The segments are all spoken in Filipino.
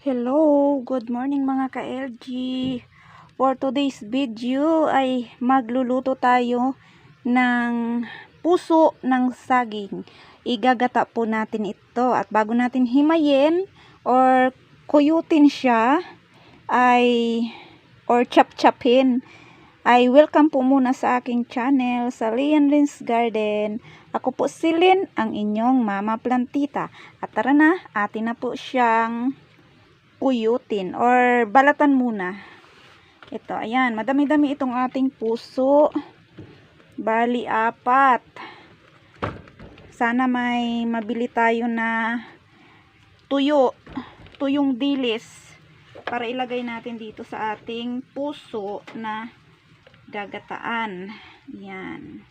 Hello, good morning mga ka-LG. For today's video ay magluluto tayo ng puso ng saging. Igagata po natin ito at bago natin himayin or kuyutin siya ay or chop-chopin ay welcome po muna sa aking channel sa Lian Lins Garden. Ako po si Lynn, ang inyong mama plantita. At tara na, atin na po siyang kuyutin or balatan muna. Ito, ayan, madami-dami itong ating puso. Bali, apat. Sana may mabili tayo na tuyo, tuyong dilis para ilagay natin dito sa ating puso na gagataan. Yan.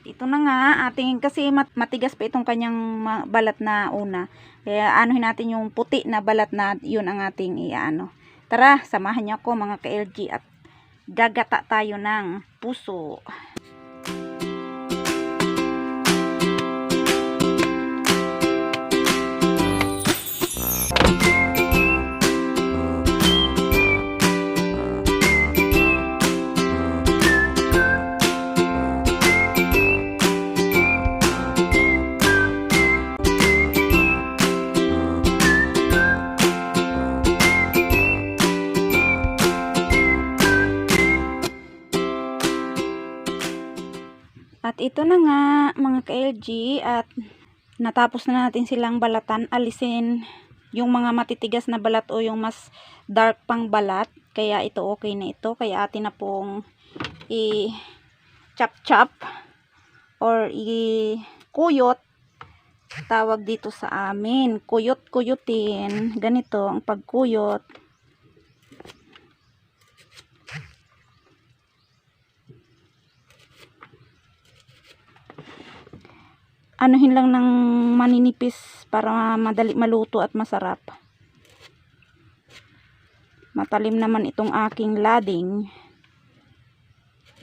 At ito na nga, ating kasi mat matigas pa itong kanyang balat na una. Kaya anuhin natin yung puti na balat na yun ang ating iano. Tara, samahan niyo ako mga ka-LG at gagata tayo ng puso. Ito na nga mga ka-LG at natapos na natin silang balatan. Alisin yung mga matitigas na balat o yung mas dark pang balat. Kaya ito okay na ito. Kaya atin na pong i chop chop or i kuyot tawag dito sa amin. Kuyot kuyutin. Ganito ang pagkuyot. Anuhin lang ng maninipis para madali maluto at masarap. Matalim naman itong aking lading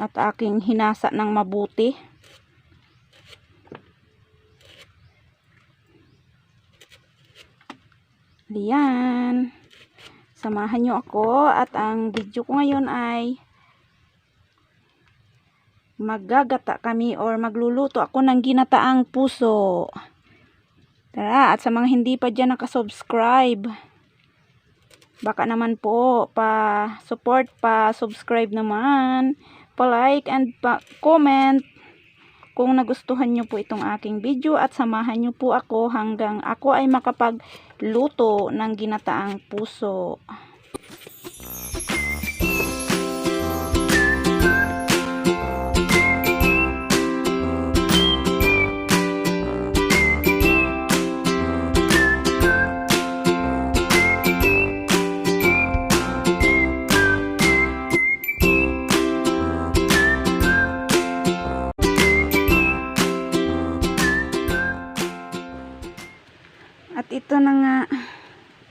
at aking hinasa ng mabuti. Diyan. Samahan nyo ako at ang video ko ngayon ay maggagata kami or magluluto ako ng ginataang puso. Tara, at sa mga hindi pa dyan nakasubscribe, baka naman po, pa support, pa subscribe naman, pa like and pa comment kung nagustuhan nyo po itong aking video at samahan nyo po ako hanggang ako ay makapagluto ng ginataang puso. Ito na nga,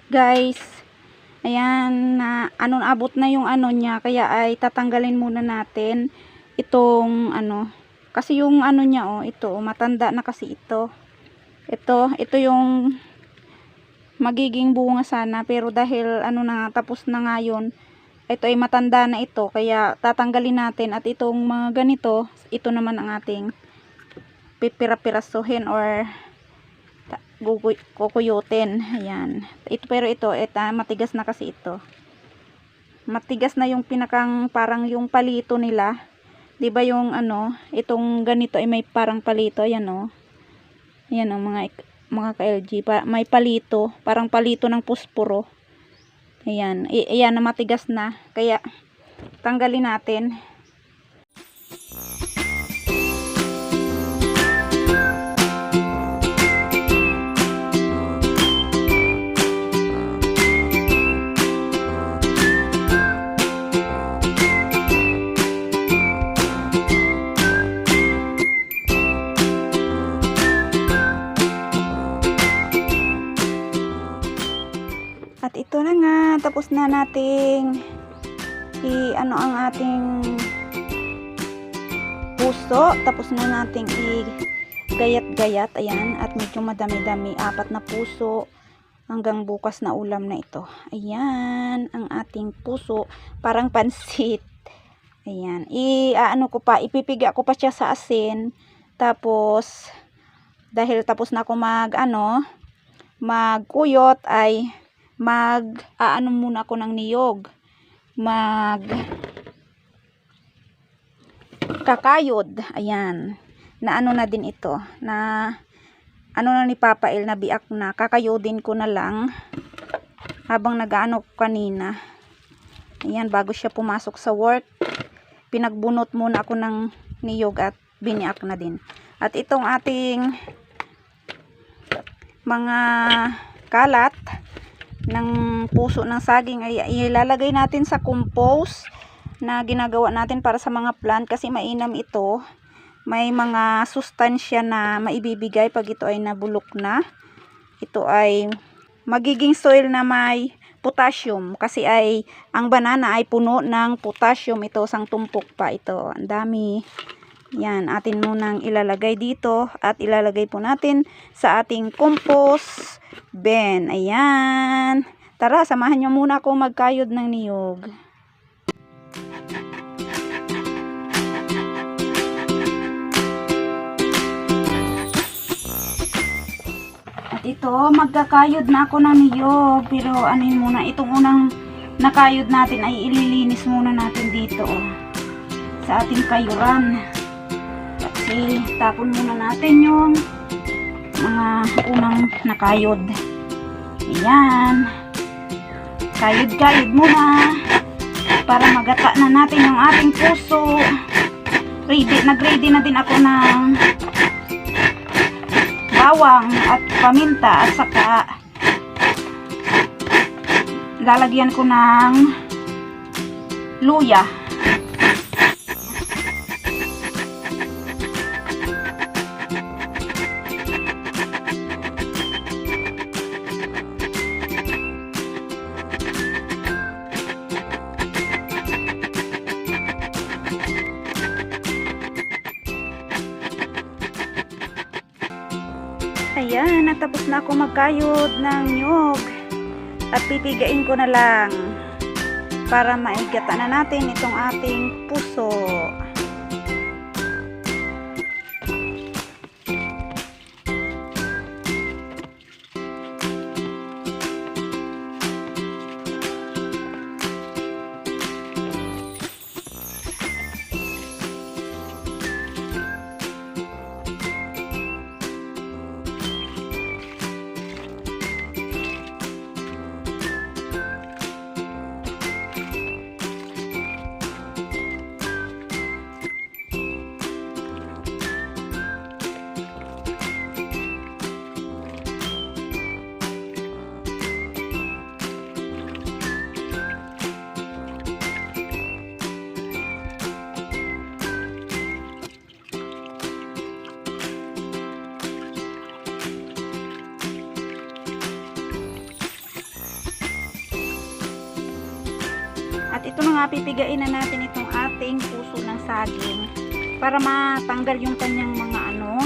guys. Ayan, na anong abot na yung ano niya. Kaya ay tatanggalin muna natin itong ano. Kasi yung ano niya, oh, ito, oh, matanda na kasi ito. Ito, ito yung magiging bunga sana. Pero dahil ano na, tapos na nga yun, ito ay matanda na ito. Kaya tatanggalin natin. At itong mga ganito, ito naman ang ating pipira-pirasuhin or kukuyutin. Ayan. Ito, pero ito, ito, matigas na kasi ito. Matigas na yung pinakang parang yung palito nila. ba yung ano, itong ganito ay may parang palito, ayan oh. Ayan oh, mga mga ka-LG, pa, may palito, parang palito ng puspuro. Ayan, ayan na matigas na. Kaya tanggalin natin. Tapos na nating i ano ang ating puso. Tapos na nating i gayat-gayat. Ayan. At medyo madami-dami. Apat na puso. hanggang bukas na ulam na ito. Ayan, ang ating puso, parang pansit. Ayan, i ano ko pa, ipipiga ko pa siya sa asin. Tapos dahil tapos na ako mag ano, magkuyot ay mag aano muna ako ng niyog. Mag kakayod. Ayan. Na ano na din ito. Na ano na ni Papa El na biak na. Kakayodin ko na lang. Habang nagaano ko kanina. Ayan. Bago siya pumasok sa work. Pinagbunot muna ako ng niyog at biniak na din. At itong ating mga kalat ng puso ng saging ay ilalagay natin sa compost na ginagawa natin para sa mga plant kasi mainam ito. May mga sustansya na maibibigay pag ito ay nabulok na. Ito ay magiging soil na may potassium kasi ay ang banana ay puno ng potassium. Ito sang tumpok pa ito. Ang dami. Yan, atin munang ilalagay dito at ilalagay po natin sa ating compost bin. Ayan. Tara, samahan nyo muna ako magkayod ng niyog. At ito, magkakayod na ako ng niyog. Pero yun muna, itong unang nakayod natin ay ililinis muna natin dito. Oh, sa ating kayuran. Kasi tapon muna natin yung mga unang nakayod. Ayan. Kayod-kayod muna. Para magata na natin yung ating puso. Ready, nag-ready na din ako ng bawang at paminta at saka lalagyan ko ng luya. Na ako magkayod ng nyog. At pipigain ko na lang para maigatan na natin itong ating puso. Nga, pipigain na natin itong ating puso ng saging para matanggal yung kanyang mga ano.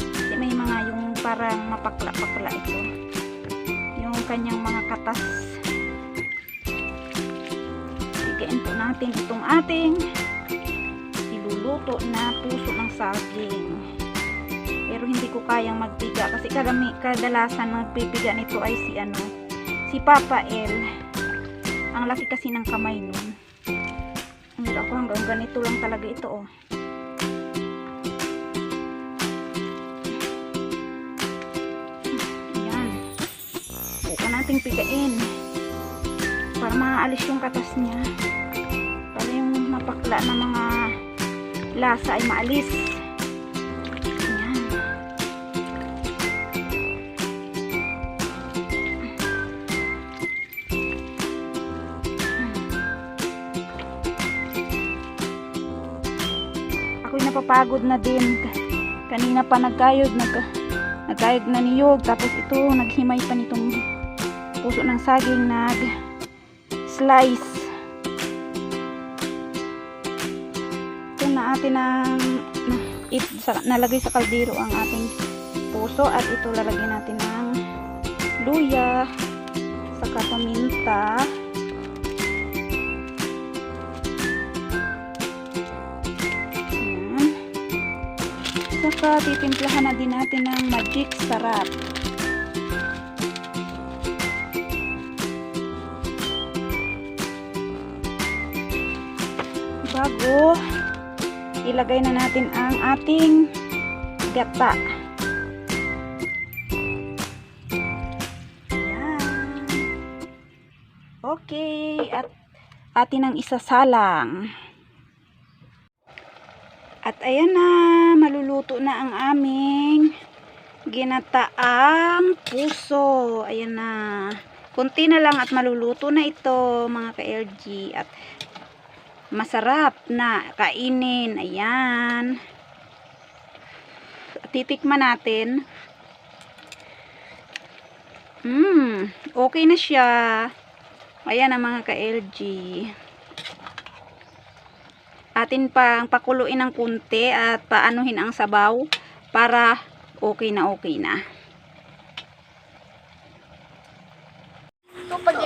Kasi may mga yung parang mapakla-pakla ito. Yung kanyang mga katas. Pigain po natin itong ating iluluto na puso ng saging. Pero hindi ko kayang magpiga kasi kadami, kadalasan magpipiga nito ay si ano, si Papa El. Ang laki kasi ng kamay nun. Hindi ako hanggang ganito lang talaga ito oh. Ayan. Buka nating pigain. Para maalis yung katas niya. Para yung mapakla na mga lasa ay maalis. Ako'y napapagod na din kanina pa nagkayod nag, nagkayod na niyog tapos ito naghimay pa nitong puso ng saging nag slice ito na atin ang it, sa, nalagay sa kaldero ang ating puso at ito lalagyan natin ng luya, saka paminta. Saka titimplahan na din natin ng magic sarap. Bago ilagay na natin ang ating gata. Ayan. Okay, at atin ang isasalang. At ayan na, maluluto na ang aming ginataang puso. Ayan na. Kunti na lang at maluluto na ito, mga ka-LG. At masarap na kainin. Ayan. Titikman natin. Mmm, okay na siya. Ayan ang mga ka-LG. Atin pang pakuluin ng kunti at paanuhin ang sabaw para okay na okay na.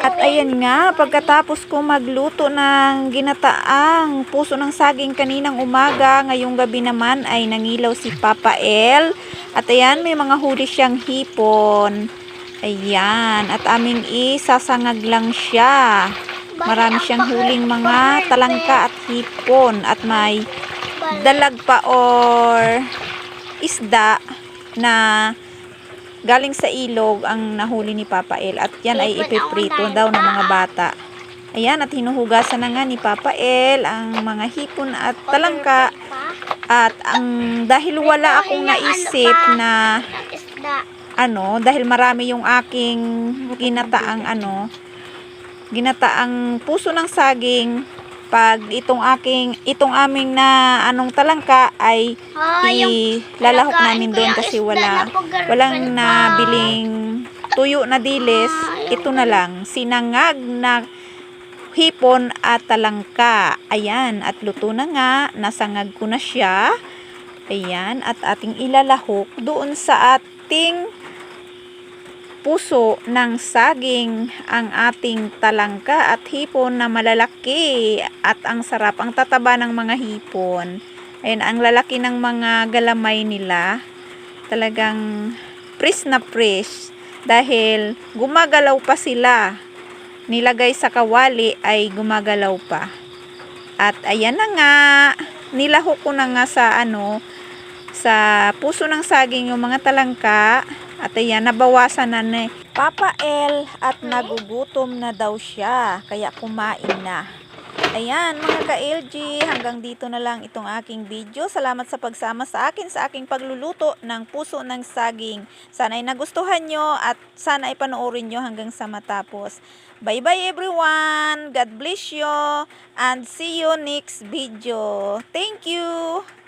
At ayan nga, pagkatapos ko magluto ng ginataang puso ng saging kaninang umaga, ngayong gabi naman ay nangilaw si Papa El. At ayan, may mga huli siyang hipon. Ayan, at aming isasangag lang siya. Marami siyang huling mga talangka at hipon at may dalag pa or isda na galing sa ilog ang nahuli ni Papa El at yan ay ipiprito daw ng mga bata. Ayan at hinuhugasan na nga ni Papa El ang mga hipon at talangka. At ang dahil wala akong naisip na ano dahil marami yung aking ginataang ano ginataang puso ng saging pag itong aking itong aming na anong talangka ay Ah, ilalahok namin doon kasi wala. walang nabiling tuyo na dilis. Ah, ito na lang. Sinangag na hipon at talangka. Ayan at luto na nga. Nasangag ko na siya. Ayan at ating ilalahok doon sa ating puso ng saging ang ating talangka at hipon na malalaki at ang sarap ang tataba ng mga hipon. Ayan ang lalaki ng mga galamay nila. Talagang pris na pris dahil gumagalaw pa sila. Nilagay sa kawali ay gumagalaw pa. At ayan na nga nilahok ko na nga sa ano sa puso ng saging yung mga talangka at ayan nabawasan na ni Papa L at nagugutom na daw siya kaya kumain na Ayan mga ka-LG, hanggang dito na lang itong aking video. Salamat sa pagsama sa akin sa aking pagluluto ng puso ng saging. Sana ay nagustuhan nyo at sana ay panoorin nyo hanggang sa matapos. Bye bye everyone! God bless you and see you next video. Thank you!